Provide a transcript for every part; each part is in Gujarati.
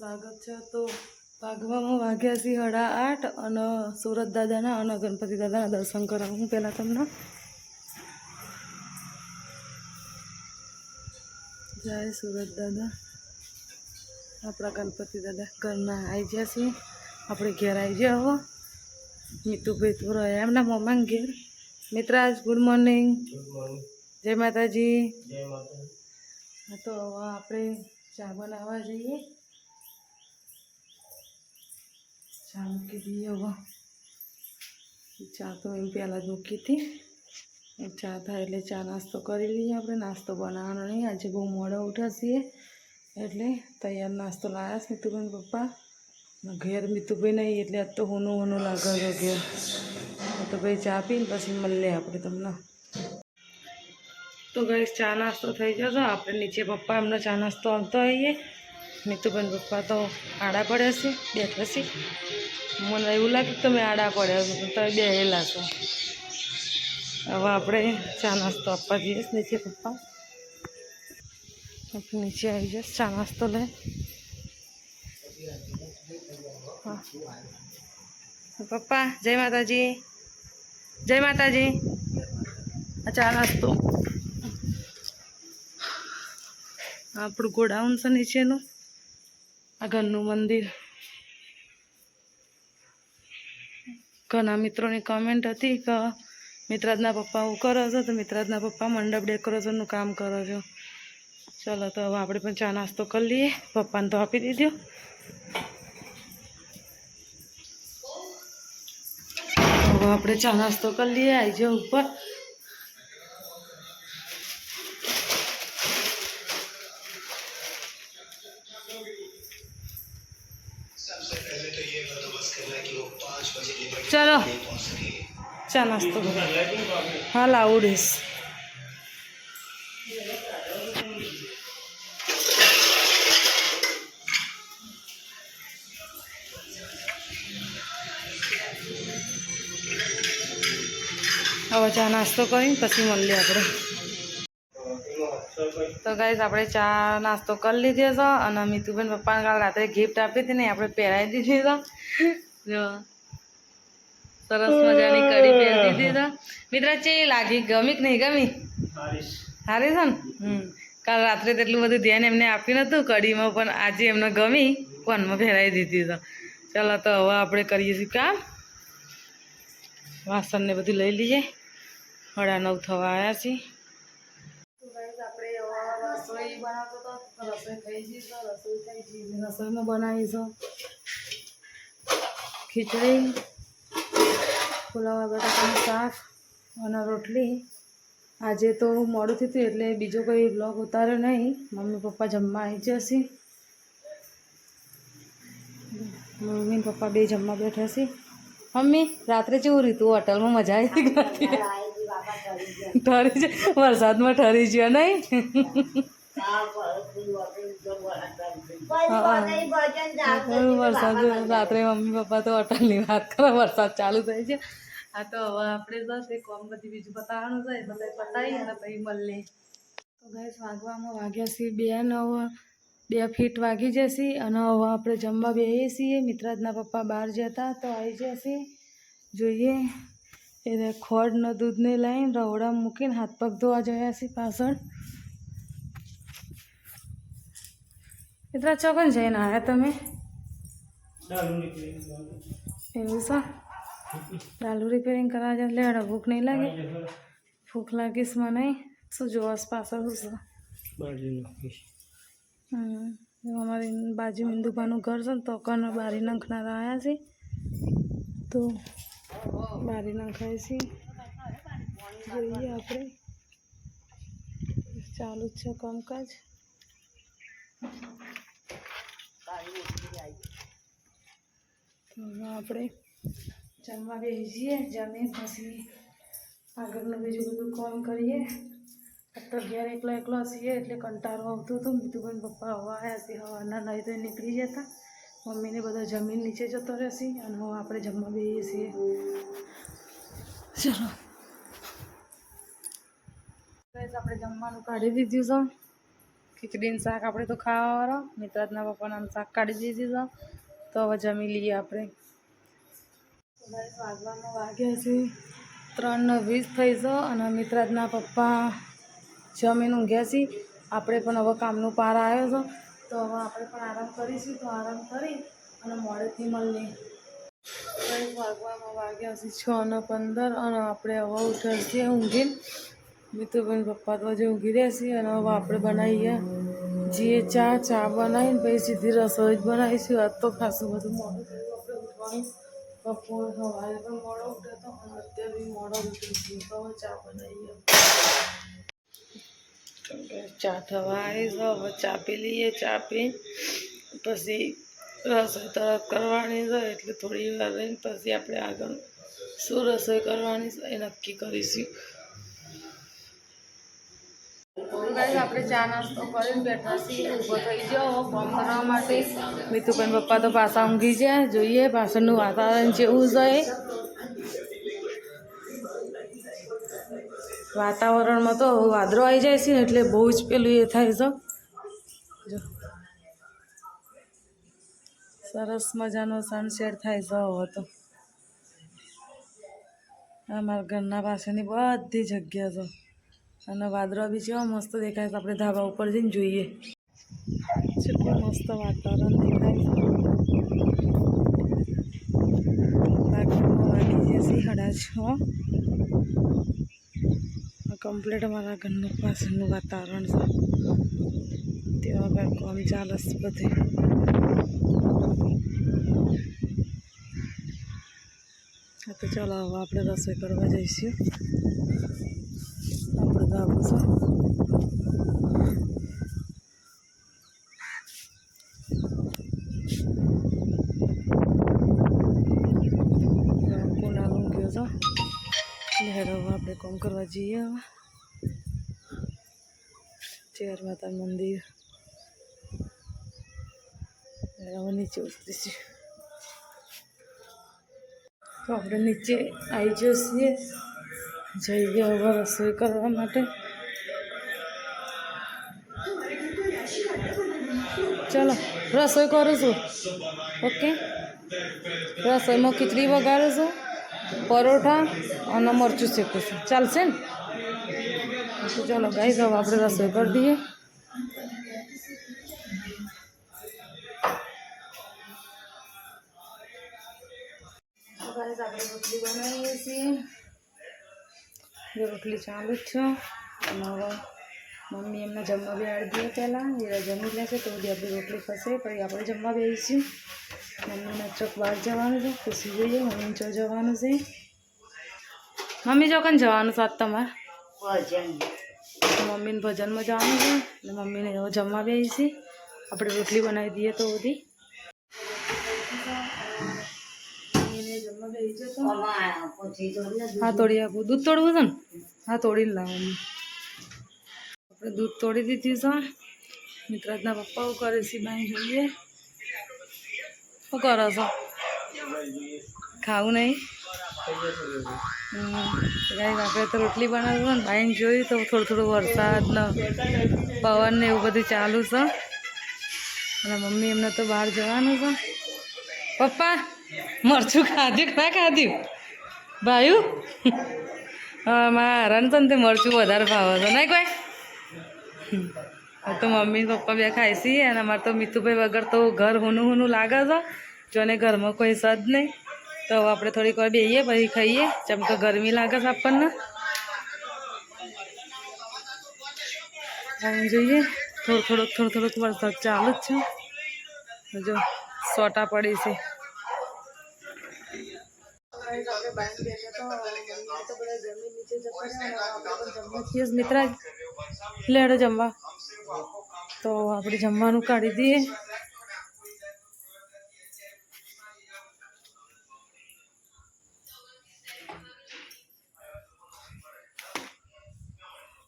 સ્વાગત છે. તો ભાગવામાં વાગ્યા છીએ સાડા આઠ અને સુરત દાદાના અને ગણપતિ દાદાના દર્શન કરાવું. પહેલાં તમને જય સુરત દાદા. આપણા ગણપતિ દાદા ઘરના આવી ગયા છીએ. આપણે ઘેર આવી ગયા હો. તો રહ્યા એમના મમ્માને ઘેર. મિત્રાજ ગુડ મોર્નિંગ જય માતાજી. હા તો હવે આપણે ચા બનાવવા જઈએ. ચા મૂકી દઈએ હવે. ચા તો એમ પહેલાં જ મૂકી હતી. ચા થાય એટલે ચા નાસ્તો કરી લઈએ આપણે. નાસ્તો બનાવવાનો નહીં. આજે બહુ મોડા ઉઠ્યા છીએ. એટલે તૈયાર નાસ્તો લાવ્યા છે મિતુભાઈ પપ્પા. ઘેર મીતુભાઈ નહીં એટલે આજ તો હોનું હોનું લાગે ઘેર. તો ભાઈ ચા પીને પછી મળીએ આપણે તમને. તો ગઈ ચા નાસ્તો થઈ જશે આપણે નીચે પપ્પા એમનો ચા નાસ્તો આવતો આવીએ નીતુબેન પપ્પા તો આડા પડ્યા છે બેઠા છે મને એવું લાગે કે તમે આડા પડ્યા છો તમે બેહેલા છો. હવે આપણે ચા નાસ્તો આપવા જઈએ નીચે પપ્પા. નીચે આવી જઈશ ચા નાસ્તો લે પપ્પા, જય માતાજી. જય માતાજી. ચા નાસ્તો. આપણું ગોડાઉન છે નીચેનું. આ ઘરનું મંદિર. ઘણા મિત્રોની કમેન્ટ હતી કે મિત્રાજના પપ્પા હું કરો છો, તો મિત્રાજના પપ્પા મંડપ ડેકોરેશનનું કામ કરો છો. ચલો, તો હવે આપણે પણ ચા નાસ્તો કરી લઈએ. પપ્પાને તો આપી દીધો. હવે આપણે ચા નાસ્તો કરી લઈએ. આવી ઉપર. ચલો ચા નાસ્તો કરો હા લાવું દઈશ હવે ચા નાસ્તો કરીને પછી મળીએ આપણે તો ગાઈઝ આપણે ચા નાસ્તો કરી લીધો હતો અને મિતુબેન પપ્પાને કાલ રાત્રે ગિફ્ટ આપી હતી ને આપણે પહેરાવી દીધી હતો જો સરસ મજાની કડી પહેરી દીધી તો. મિત્ર ચેવી લાગી ગમી કે નહીં ગમી? સારી. છે ને? હમ. કાલ રાત્રે તેટલું બધું ધ્યાન એમને આપ્યું નહોતું કડીમાં પણ આજે એમને ગમી કોનમાં પહેરાવી દીધી તો. ચાલો તો હવે આપણે કરીએ છીએ કામ. વાસણને બધું લઈ લઈએ. હડા નવ થવા આવ્યા છીએ રસોઈ બનાવતો રસોઈ થઈ ગઈ છે રસોઈ થઈ ગઈ રસોઈમાં બનાવીશું. ખીચડી ફુલાવા બટાકાનું શાક અને રોટલી. આજે તો મોડું થયું હતું એટલે બીજો કોઈ બ્લોગ ઉતાર્યો નહીં. મમ્મી પપ્પા જમવા આવી જશે મમ્મી પપ્પા બે જમવા બેઠા છે મમ્મી, રાત્રે જેવું રીતું હોટલમાં મજા આવી ઠરી જ વરસાદમાં ઠરી જ્યો નહીં? વરસાદ રાત્રે મમ્મી પપ્પા તો હોટલની વાત કરે વરસાદ ચાલુ થઈ છે. આ તો હવે આપણે બસ એક કોમ બધી બીજું પતાવવાનું છે એટલે પતાવી અને પછી મળીએ. તો ગેસ વાગવામાં વાગ્યા છીએ બે નવ બે ફીટ વાગી જશે અને હવે આપણે જમવા બેસીએ છીએ. મિત્રાજના પપ્પા બહાર જતા તો આવી જશે. જોઈએ. એટલે ખોડના દૂધને લઈને રવડા મૂકીને હાથ પગ ધોવા જયા છીએ પાછળ. આવ્યા તમે એવું છે ચાલુ રિપેરિંગ કરવા જાય લેડો ભૂખ નહીં લાગે ભૂખ લાગીશ મને શું જોવાસ પાછળ શું છે હમ અમારી બાજુ ઇન્દુભાનું ઘર છે ને તો કન બારી નાખનારા આવ્યા છે તો બારી નાખાય છે જોઈએ આપણે ચાલુ જ છે કામકાજ આપણે જમવા બેસીએ જમીન પછી આગળનું બીજું બધું કામ કરીએ. આ તો ઘેર એકલો એકલો છીએ એટલે કંટાળો આવતો હતો. મીતુભાઈ પપ્પા હવા આવ્યા છે હવાના નહીં તો નીકળી જતા. મમ્મીને બધા જમીન નીચે જતો રહેશે અને હવે આપણે જમવા બેસીએ છીએ. ચલો. Guys, આપણે જમવાનું કાઢી દીધું છે. ખીચડીનું શાક આપણે તો ખાવાવાળો. મિત્રાજના પપ્પાને આમ શાક કાઢી દીધી. તો હવે જમી લઈએ આપણે. વાગવામાં વાગ્યા છે. ત્રણ ને વીસ થઈ છે અને મિત્રાજના પપ્પા જમીન ઊંઘ્યા છે. આપણે પણ હવે કામનું પાર આવ્યો છે. તો હવે આપણે પણ આરામ કરીશું. તો આરામ કરી અને મોડેથી મળીએ. વાગવામાં વાગ્યા છે છ ને પંદર અને આપણે હવે ઉઠ્યા છીએ ઊંઘીને. મિતુબેન પપ્પા તો હજી ઊંઘી રહ્યા છીએ અને હવે આપણે બનાવીએ જે ચા ચા બનાવીને પછી સીધી રસોઈ જ બનાવીશું આજ તો ખાસું બધું મોડું થયું આપણે ઉઠવાનું બપોર સવારે પણ મોડો ઉઠ્યો હતો અને અત્યારે બી મોડો ઉઠી છીએ તો હવે ચા બનાવીએ ચા થવા આવી છે હવે ચા પી લઈએ ચા પી પછી રસોઈ તરત કરવાની છે એટલે થોડી વાર રહીને પછી આપણે આગળ શું રસોઈ કરવાની છે એ નક્કી કરીશું ગાઈસ આપણે ચા નાસ્તો કરીને બેઠા છીએ ઊભો થઈ ગયો. ફોર્મ ભરવા માટે મિતુબેન પપ્પા તો પાછા ઊંઘી જાય જોઈએ પાછળનું વાતાવરણ જેવું જોઈએ વાતાવરણમાં તો વાદળો આવી જાય છે એટલે બહુ જ પેલું એ થાય છે. સરસ મજાનો સનસેટ થાય છે હવે તો. અમારા ઘરના પાસેની બધી જગ્યા છે. અને વાદળો બી કેવા મસ્ત દેખાય છે. આપણે ધાબા ઉપર જઈને જોઈએ. કેટલું મસ્ત વાતાવરણ દેખાય વાગવામાં વાગી જશે સાડા છ. કમ્પ્લીટ અમારા ઘરનું પાછળનું વાતાવરણ છે. તેવા આગળ કોમ ચાલે છે બધે. તો ચાલો હવે આપણે રસોઈ કરવા જઈશું. આપણે ધાબું છે કુનાલ ઊંઘ્યો છે લહેરો હવે આપણે કોમ કરવા જઈએ હવે ચેર માતા મંદિર હવે નીચે ઉતરીશું તો આપણે નીચે આવી જઈએ જઈએ હવે રસોઈ કરવા માટે. ચલો, રસોઈ કરું છું. ઓકે? રસોઈમાં ખીચડી વગાડું છું, પરોઠા અને મરચું શેકું છું. ચાલશે ને? તો ચાલો ગાઈ હવે આપણે રસોઈ કરી દઈએ. આપણે રોટલી બનાવીએ છીએ. જે રોટલી ચાલુ જ છે અને હવે મમ્મી એમને જમવા બેહાડી દઈએ પહેલાં એ જમી લે છે તો બધી આપણી રોટલી ખસે પછી આપણે જમવા બેસીશું મમ્મીને ચોક બહાર જવાનું છે ખુશી જોઈએ મમ્મીને ચો જવાનું છે મમ્મી ચોકન જવાનું છે આજ તમારે તો મમ્મીને ભજનમાં જવાનું છે એટલે મમ્મીને હવે જમવા બેસી આપણે રોટલી બનાવી દઈએ તો બધી હા, તોડી આપું. દૂધ તોડવું છે ને? હા, તોડીને લાવવાનું આપણે દૂધ તોડી દીધું છે. મિત્રાજના પપ્પા કરે છે, બાઈ જોઈએ. શું કરો છો? ખાવું નહીં? ગાઈસ, આપણે તો રોટલી બનાવ્યું ને, બાઈને જોયું તો થોડું થોડું વરસાદનો પવન ને એવું બધું ચાલુ છે. અને મમ્મી એમને તો બહાર જવાનું છે. પપ્પા! મરચું ખાધ્યું કે ના ભાયું હા. મારા ને તે મરચું વધારે ભાવે છે. નહીં કોઈ? તો મમ્મી પપ્પા બે ખાય છે અને અમારે તો મીઠુભાઈ વગર તો ઘર હુનું હુનું લાગે છે. જોને ઘરમાં કોઈ સદ નહીં, તો આપણે થોડીક વાર બેહીએ, પછી ખાઈએ. જેમ તો ગરમી લાગે છે આપણને. આમ જોઈએ, થોડું થોડુંક થોડું થોડુંક વરસાદ ચાલુ જ છે. જો, સોટા પડી છે. મિત્રા લેડો જમવા તો આપણે જમવાનું કાઢી દઈએ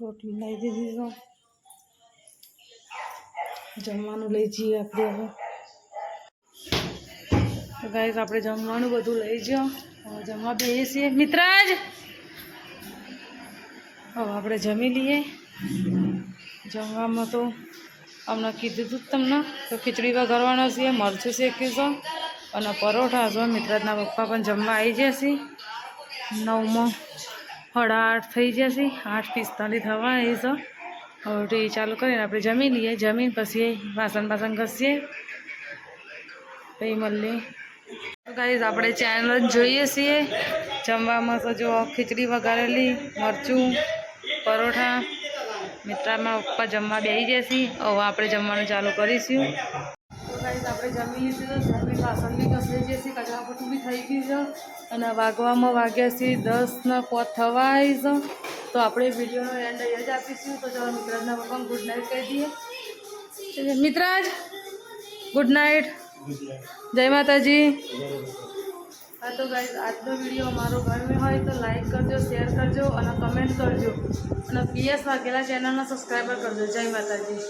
રોટલી લઈ દીધી તો જમવાનું લઈ જઈએ આપણે હવે તો ગાઈસ આપણે જમવાનું બધું લઈ જાઓ। હવે જમવા બેસીએ છીએ. મિત્રાજ! હવે આપણે જમી લઈએ. જમવામાં તો હમણાં કીધું હતું તમને તો ખીચડી વઘારવાનો છે, મરચું શેકીશું અને પરોઠા. છો મિત્રાજના પપ્પા પણ જમવા આવી જશે નવમાં સાડા આઠ થઈ જશે આઠ પિસ્તાલીસ થવા એ છો. હવે ટીવી ચાલુ કરીને આપણે જમી લઈએ. જમીન પછી વાસણ બાસણ ઘસીએ. પછી મળીએ. ગાઈઝ આપણે ચેનલ જ જોઈએ છીએ. જમવામાં તો જો ખીચડી વઘારેલી, મરચું, પરોઠા. મિત્રામાં પપ્પા જમવા બેસી જશે હવે આપણે જમવાનું ચાલુ કરીશું. તો ગાઈઝ આપણે જમી લીધું છે જમી વાસણ બી ઘસાઈ જશે કચરા પોતું બી થઈ ગયું છે. અને વાગવામાં વાગ્યા છે દસના પોત થવા આવી છે. તો આપણે વિડીયોનો એન્ડ અહીંયા જ આપીશું. તો ચાલો મિત્રાજના ગુડ નાઇટ કહી દઈએ. મિત્રાજ ગુડ નાઇટ જય માતાજી. હા, તો ગાઈઝ આજનો વીડિયો અમારો ગમ્યો હોય તો લાઈક કરજો શેર કરજો અને કમેન્ટ કરજો. અને પીએસ વાઘેલા ચેનલના સબસ્ક્રાઈબર કરજો. જય માતાજી.